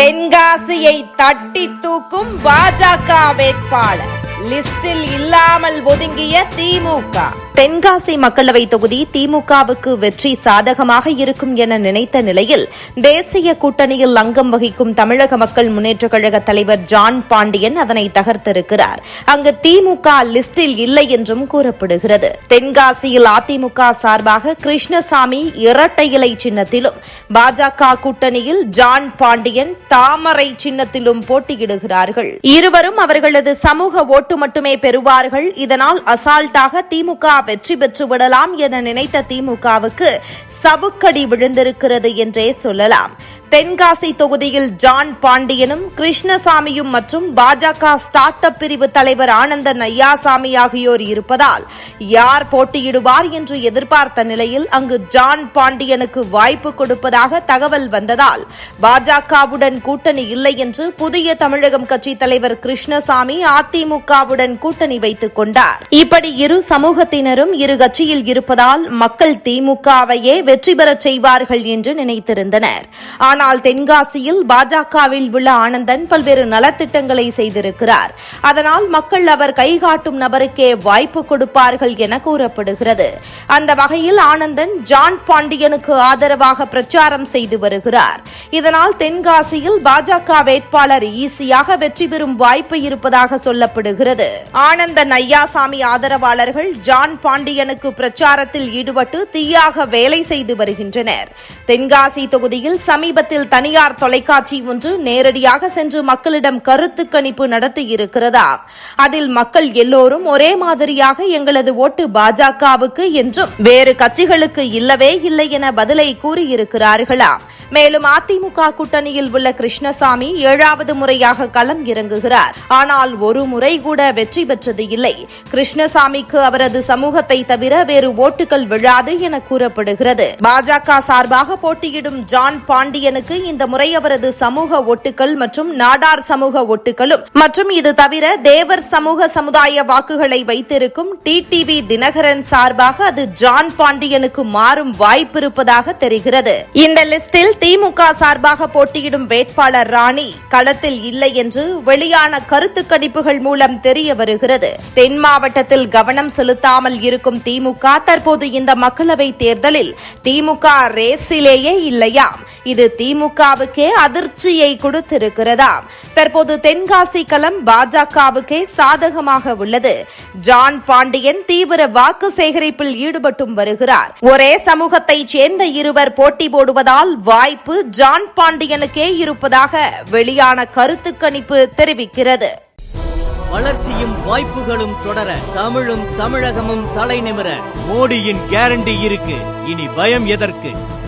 தென்காசியை தட்டி தூக்கும் பாஜக வேட்பாளர். லிஸ்டில் இல்லாமல் ஒதுங்கிய திமுக. தென்காசி மக்களவை தொகுதி திமுகவுக்கு வெற்றி சாதகமாக இருக்கும் என நினைத்த நிலையில் தேசிய கூட்டணியில் அங்கம் வகிக்கும் தமிழக மக்கள் முன்னேற்றக் கழக தலைவர் ஜான் பாண்டியன் அதனை தகர்த்திருக்கிறார். அங்கு திமுக லிஸ்டில் இல்லை என்றும் கூறப்படுகிறது. தென்காசியில் அதிமுக சார்பாக கிருஷ்ணசாமி இரட்டை இலை சின்னத்திலும் பாஜக கூட்டணியில் ஜான் பாண்டியன் தாமரை சின்னத்திலும் போட்டியிடுகிறார்கள். இருவரும் அவர்களது சமூக ஓட்டு மட்டுமே பெறுவார்கள். இதனால் அசால்ட்டாக திமுக வெற்றி பெற்று விடலாம் என நினைத்த திமுகவுக்கு சவுக்கடி விழுந்திருக்கிறது என்றே சொல்லலாம். தென்காசி தொகுதியில் ஜான் பாண்டியனும் கிருஷ்ணசாமியும் மற்றும் பாஜக ஸ்டார்ட் அப் பிரிவு தலைவர் ஆனந்தன் ஐயாசாமி ஆகியோர் இருப்பதால் யார் போட்டியிடுவார் என்று எதிர்பார்த்த நிலையில் அங்கு ஜான் பாண்டியனுக்கு வாய்ப்பு கொடுப்பதாக தகவல் வந்ததால் பாஜகவுடன் கூட்டணி இல்லை என்று புதிய தமிழகம் கட்சி தலைவர் கிருஷ்ணசாமி அதிமுகவுடன் கூட்டணி வைத்துக் கொண்டார். இப்படி இரு சமூகத்தினரும் இரு கட்சியில் இருப்பதால் மக்கள் திமுகவையே வெற்றி பெறச் செய்வார்கள் என்று நினைத்திருந்தனர். ஆனால் தென்காசியில் பாஜகவில் உள்ள ஆனந்தன் பல்வேறு நலத்திட்டங்களை செய்திருக்கிறார். அதனால் மக்கள் அவர் கைகாட்டும் நபருக்கே வாய்ப்பு கொடுப்பார்கள் என கூறப்படுகிறது. அந்த வகையில் ஆனந்தன் ஜான் பாண்டியனுக்கு ஆதரவாக பிரச்சாரம் செய்து வருகிறார். இதனால் தென்காசியில் பாஜக வேட்பாளர் ஈஸியாக வெற்றி பெறும் வாய்ப்பு இருப்பதாக சொல்லப்படுகிறது. ஆனந்தன் ஐயாசாமி ஆதரவாளர்கள் ஜான் பாண்டியனுக்கு பிரச்சாரத்தில் ஈடுபட்டு தீயாக வேலை செய்து வருகின்றனர். தென்காசி தொகுதியில் சமீபத்தில் தனியார் தொலைக்காட்சி ஒன்று நேரடியாக சென்று மக்களிடம் கருத்து கணிப்பு நடத்தியிருக்கிறதா அதில் மக்கள் எல்லோரும் ஒரே மாதிரியாக எங்களது ஓட்டு பாஜகவுக்கு என்றும் வேறு கட்சிகளுக்கு இல்லவே இல்லை என பதிலை கூறியிருக்கிறார்களா? மேலும் அதிமுக கூட்டணியில் உள்ள கிருஷ்ணசாமி ஏழாவது முறையாக களம் இறங்குகிறார். ஆனால் ஒரு முறை கூட வெற்றி பெற்றது இல்லை. கிருஷ்ணசாமிக்கு அவரது சமூகத்தை தவிர வேறு ஓட்டுகள் விழாது என கூறப்படுகிறது. பாஜக சார்பாக போட்டியிடும் ஜான் பாண்டியனுக்கு இந்த முறை அவரது சமூக ஓட்டுகள் மற்றும் நாடார் சமூக ஒட்டுகளும் மற்றும் இது தவிர தேவர் சமூக சமுதாய வாக்குகளை வைத்திருக்கும் டிடிவி தினகரன் சார்பாக அது ஜான் பாண்டியனுக்கு மாறும் வாய்ப்பு இருப்பதாக தெரிகிறது. இந்த லிஸ்டில் திமுக சார்பாக போட்டியிடும் வேட்பாளர் ராணி களத்தில் இல்லை என்று வெளியான கருத்து கணிப்புகள் மூலம் தெரிய வருகிறது. தென் மாவட்டத்தில் கவனம் செலுத்தாமல் இருக்கும் திமுக தற்போது இந்த மக்களவை தேர்தலில் திமுக ரேஸிலேயே இல்லையாம். இது திமுகவுக்கே அதிர்ச்சியை கொடுத்திருக்கிறதா? தற்போது தென்காசி களம் பாஜகவுக்கே சாதகமாக உள்ளது. ஜான் பாண்டியன் தீவிர வாக்கு சேகரிப்பில் ஈடுபட்டும் வருகிறார். ஒரே சமூகத்தைச் சேர்ந்த இருவர் போட்டி போடுவதால் வாய்ப்பு ஜான் பாண்டியனுக்கே இருப்பதாக வெளியான கருத்து கணிப்பு தெரிவிக்கிறது. வளர்ச்சியும் வாய்ப்புகளும் தொடர தமிழும் தமிழகமும் தலைநிமிர மோடியின் கேரண்டி இருக்கு. இனி பயம் எதற்கு?